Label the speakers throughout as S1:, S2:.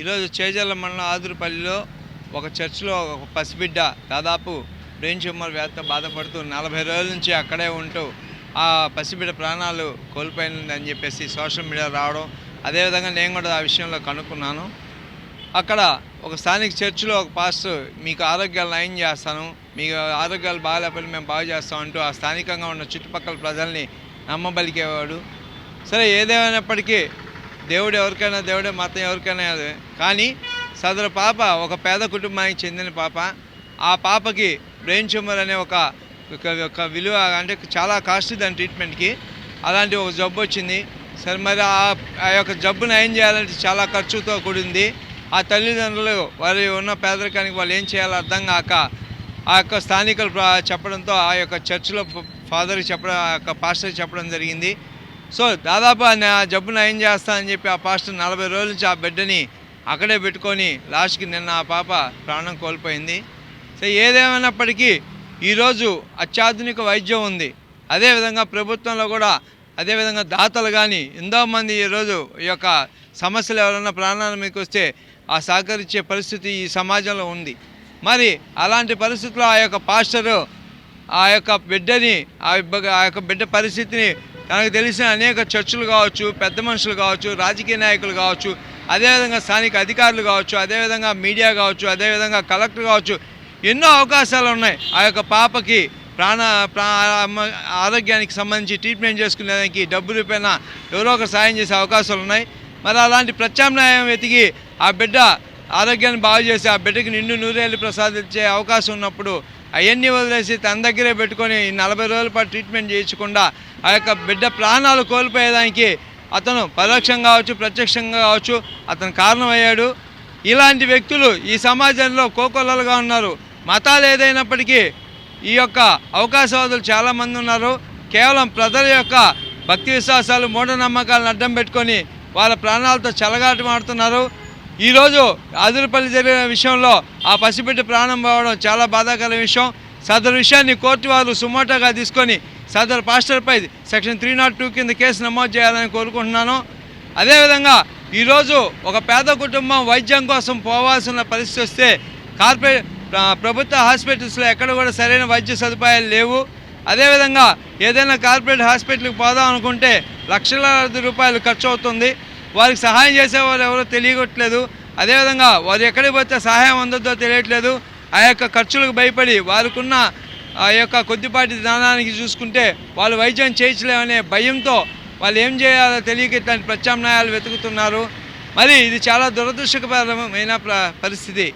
S1: ఈరోజు చేజల్ల మండలం ఆదురుపల్లిలో ఒక చర్చిలో ఒక పసిబిడ్డ దాదాపు బ్రెయిన్ ట్యూమర్ వ్యాధితో బాధపడుతూ నలభై రోజుల నుంచి అక్కడే ఉంటూ ఆ పసిబిడ్డ ప్రాణాలు కోల్పోయిందని చెప్పేసి సోషల్ మీడియా రావడం అదేవిధంగా నేను కూడా ఆ విషయంలో కనుక్కున్నాను. అక్కడ ఒక స్థానిక చర్చిలో ఒక పాస్టర్ మీకు ఆరోగ్యాలు నయం చేస్తాను మీకు ఆరోగ్యాలు బాగాలేకపోతే మేము బాగు చేస్తాం అంటూ ఆ స్థానికంగా ఉన్న చుట్టుపక్కల ప్రజల్ని నమ్మబలికేవాడు. సరే ఏదేమైనప్పటికీ దేవుడు ఎవరికైనా దేవుడే మతం ఎవరికైనా కానీ సదరు పాప ఒక పేద కుటుంబానికి చెందిన పాప. ఆ పాపకి బ్రెయిన్ ట్యూమర్ అనే ఒక ఒక- విలువ అంటే చాలా కాస్ట్ దాని ట్రీట్మెంట్కి. అలాంటి ఒక జబ్బు వచ్చింది. సరే మరి ఆ ఆ యొక్క జబ్బు నయం చేయాలంటే చాలా ఖర్చుతో కూడింది. ఆ తల్లిదండ్రులు వారి ఉన్న పేదరికానికి వాళ్ళు ఏం చేయాలో అర్థం కాక ఆ యొక్క స్థానికులు చెప్పడంతో ఆ యొక్క చర్చిలో ఫాదర్కి చెప్పడం ఆ యొక్క పాస్టర్కి చెప్పడం జరిగింది. సో దాదాపు ఆయన జబ్బు నయం చేస్తా అని చెప్పి ఆ పాస్టర్ నలభై రోజుల నుంచి ఆ బిడ్డని అక్కడే పెట్టుకొని లాస్ట్కి నిన్న ఆ పాప ప్రాణం కోల్పోయింది. సో ఏదేమైనప్పటికీ ఈరోజు అత్యాధునిక వైద్యం ఉంది. అదేవిధంగా ప్రభుత్వంలో కూడా అదేవిధంగా దాతలు కానీ ఎంతోమంది ఈరోజు ఈ యొక్క సమస్యలు ఎవరైనా ప్రాణాల మీకు వస్తే ఆ సహకరించే పరిస్థితి ఈ సమాజంలో ఉంది. మరి అలాంటి పరిస్థితుల్లో ఆ యొక్క పాస్టరు ఆ యొక్క బిడ్డని ఆ ఆ యొక్క బిడ్డ పరిస్థితిని తనకు తెలిసిన అనేక చర్చలు కావచ్చు పెద్ద మనుషులు కావచ్చు రాజకీయ నాయకులు కావచ్చు అదేవిధంగా స్థానిక అధికారులు కావచ్చు అదేవిధంగా మీడియా కావచ్చు అదేవిధంగా కలెక్టర్ కావచ్చు ఎన్నో అవకాశాలు ఉన్నాయి. ఆ యొక్క పాపకి ప్రాణ ప్రా ఆరోగ్యానికి సంబంధించి ట్రీట్మెంట్ చేసుకునేదానికి డబ్బులు పైన ఎవరో ఒకరు సాయం చేసే అవకాశాలు ఉన్నాయి. మరి అలాంటి ప్రత్యామ్నాయం వెతికి ఆ బిడ్డ ఆరోగ్యాన్ని బాగు చేసి ఆ బిడ్డకి నిండు నూరేళ్ళు ప్రసాదించే అవకాశం ఉన్నప్పుడు అవన్నీ వదిలేసి తన దగ్గరే పెట్టుకొని నలభై రోజుల పాటు ట్రీట్మెంట్ చేయించకుండా ఆ యొక్క బిడ్డ ప్రాణాలు కోల్పోయేదానికి అతను పరోక్షంగా కావచ్చు ప్రత్యక్షంగా కావచ్చు అతను కారణమయ్యాడు. ఇలాంటి వ్యక్తులు ఈ సమాజంలో కోకొల్లలుగా ఉన్నారు. మతాలు ఏదైనప్పటికీ ఈ యొక్క అవకాశవాదులు చాలామంది ఉన్నారు. కేవలం ప్రజల యొక్క భక్తి విశ్వాసాలు మూఢనమ్మకాలను అడ్డం పెట్టుకొని వాళ్ళ ప్రాణాలతో చెలగాటమాడుతున్నారు. ఈరోజు ఆదిరిపల్లి జరిగిన విషయంలో ఆ పసిబిడ్డ ప్రాణం పోవడం చాలా బాధాకర విషయం. సదరు విషయాన్ని కోర్టు వారు సుమోటోగా తీసుకొని సదరు పాస్టర్పై సెక్షన్ త్రీ నాట్ టూ కింద కేసు నమోదు చేయాలని కోరుకుంటున్నాను. అదేవిధంగా ఈరోజు ఒక పేద కుటుంబం వైద్యం కోసం పోవాల్సిన పరిస్థితి వస్తే కార్పొరేట్ ప్రభుత్వ హాస్పిటల్స్లో ఎక్కడ కూడా సరైన వైద్య సదుపాయాలు లేవు. అదేవిధంగా ఏదైనా కార్పొరేట్ హాస్పిటల్కి పోదాం అనుకుంటే లక్షలాది రూపాయలు ఖర్చు అవుతుంది. వారికి సహాయం చేసేవారు ఎవరో తెలియట్లేదు అదేవిధంగా వారు ఎక్కడికి పోతే సహాయం అందొద్దో తెలియట్లేదు. ఆ యొక్క ఖర్చులకు భయపడి వారికున్న ఆ యొక్క కొద్దిపాటి జ్ఞానానికి చూసుకుంటే వాళ్ళు వైద్యం చేయించలేమనే భయంతో వాళ్ళు ఏం చేయాలో తెలియక ఇట్లాంటి ప్రత్యామ్నాయాలు వెతుకుతున్నారు. మరి ఇది చాలా దురదృష్టకరమైన పరిస్థితి.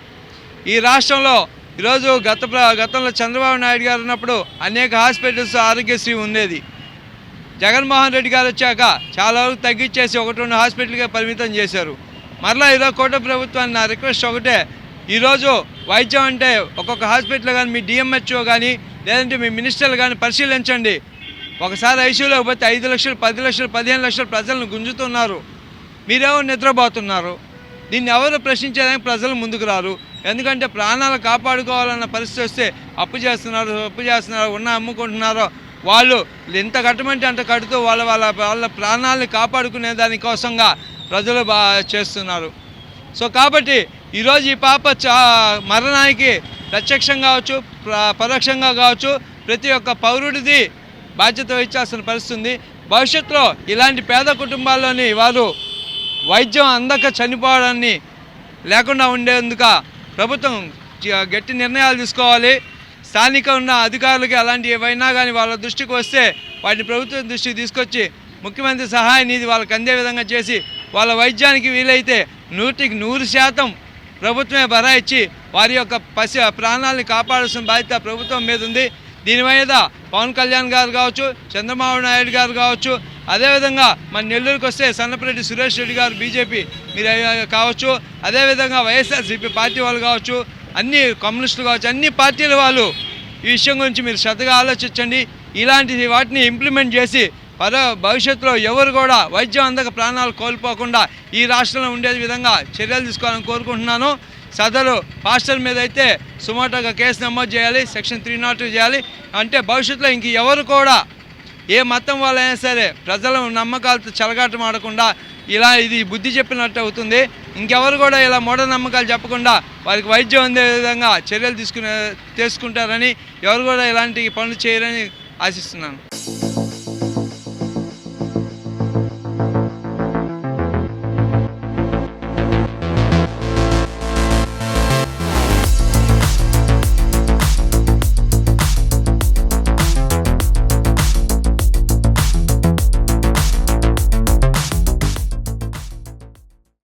S1: ఈ రాష్ట్రంలో ఈరోజు గత ప్ర- గతంలో చంద్రబాబు నాయుడు గారు ఉన్నప్పుడు అనేక హాస్పిటల్స్ ఆరోగ్యశ్రీ ఉండేది. జగన్మోహన్ రెడ్డి గారు వచ్చాక చాలా వరకు తగ్గించేసి ఒకటి రెండు హాస్పిటల్గా పరిమితం చేశారు. మరలా ఈరోజు కోట ప్రభుత్వాన్ని నా రిక్వెస్ట్ ఒకటే ఈరోజు వైద్యం అంటే ఒక్కొక్క హాస్పిటల్ కానీ మీ డిఎంహెచ్ఓ కానీ లేదంటే మీ మినిస్టర్లు కానీ పరిశీలించండి. ఒకసారి ఐసీయూలోకి పోతే ఐదు లక్షలు పది లక్షలు పదిహేను లక్షలు ప్రజలను గుంజుతున్నారు. మీరేమో నిద్రపోతున్నారు? దీన్ని ఎవరు ప్రశ్నించేదానికి ప్రజలు ముందుకు రారు? ఎందుకంటే ప్రాణాలు కాపాడుకోవాలన్న పరిస్థితి వస్తే అప్పు చేస్తున్నారు అప్పు చేస్తున్నారు ఉన్న అమ్ముకుంటున్నారో వాళ్ళు ఎంత కట్టమంటే అంత కడుతూ వాళ్ళ వాళ్ళ వాళ్ళ ప్రాణాలను కాపాడుకునే దానికోసంగా ప్రజలు బా చేస్తున్నారు. సో కాబట్టి ఈరోజు ఈ పాప చా మరణానికి ప్రత్యక్షంగా కావచ్చు ప్ర- పరోక్షంగా కావచ్చు ప్రతి ఒక్క పౌరుడిది బాధ్యత వహించాల్సిన పరిస్థితుంది. భవిష్యత్తులో ఇలాంటి పేద కుటుంబాల్లోని వారు వైద్యం అందక చనిపోవడాన్ని లేకుండా ఉండేందుక ప్రభుత్వం గట్టి నిర్ణయాలు తీసుకోవాలి. స్థానిక ఉన్న అధికారులకి అలాంటి ఏవైనా కానీ వాళ్ళ దృష్టికి వస్తే వాటిని ప్రభుత్వం దృష్టికి తీసుకొచ్చి ముఖ్యమంత్రి సహాయ నిధి వాళ్ళకి అందే విధంగా చేసి వాళ్ళ వైద్యానికి వీలైతే నూటికి నూరు శాతం ప్రభుత్వమే బరా ఇచ్చి వారి యొక్క పసి ప్రాణాలను కాపాడాల్సిన బాధ్యత ప్రభుత్వం మీద ఉంది. దీని మీద పవన్ కళ్యాణ్ గారు కావచ్చు చంద్రబాబు నాయుడు గారు కావచ్చు అదేవిధంగా మన నెల్లూరుకి వస్తే సన్నపరెడ్డి సురేష్ రెడ్డి గారు బీజేపీ మీరు కావచ్చు అదేవిధంగా వైఎస్ఆర్సీపీ పార్టీ వాళ్ళు కావచ్చు అన్ని కమ్యూనిస్టులు కావచ్చు అన్ని పార్టీల వాళ్ళు ఈ విషయం గురించి మీరు శ్రద్ధగా ఆలోచించండి. ఇలాంటి వాటిని ఇంప్లిమెంట్ చేసి పరో భవిష్యత్తులో ఎవరు కూడా వైద్యం అందక ప్రాణాలు కోల్పోకుండా ఈ రాష్ట్రంలో ఉండే విధంగా చర్యలు తీసుకోవాలని కోరుకుంటున్నాను. సదరు పాస్టర్ మీద అయితే సుమోటోగా కేసు నమోదు చేయాలి సెక్షన్ త్రీ నాట్ చేయాలి. అంటే భవిష్యత్తులో ఇంక ఎవరు కూడా ఏ మతం వాళ్ళైనా సరే ప్రజల నమ్మకాలతో చెలగాటం ఆడకుండా ఇలా ఇది బుద్ధి చెప్పినట్టు అవుతుంది. ఇంకెవరు కూడా ఇలా మూఢనమ్మకాలు చెప్పకుండా వారికి వైద్యం అందే విధంగా చర్యలు తీసుకునే తీసుకుంటారని ఎవరు కూడా ఇలాంటి పనులు చేయరని ఆశిస్తున్నాను.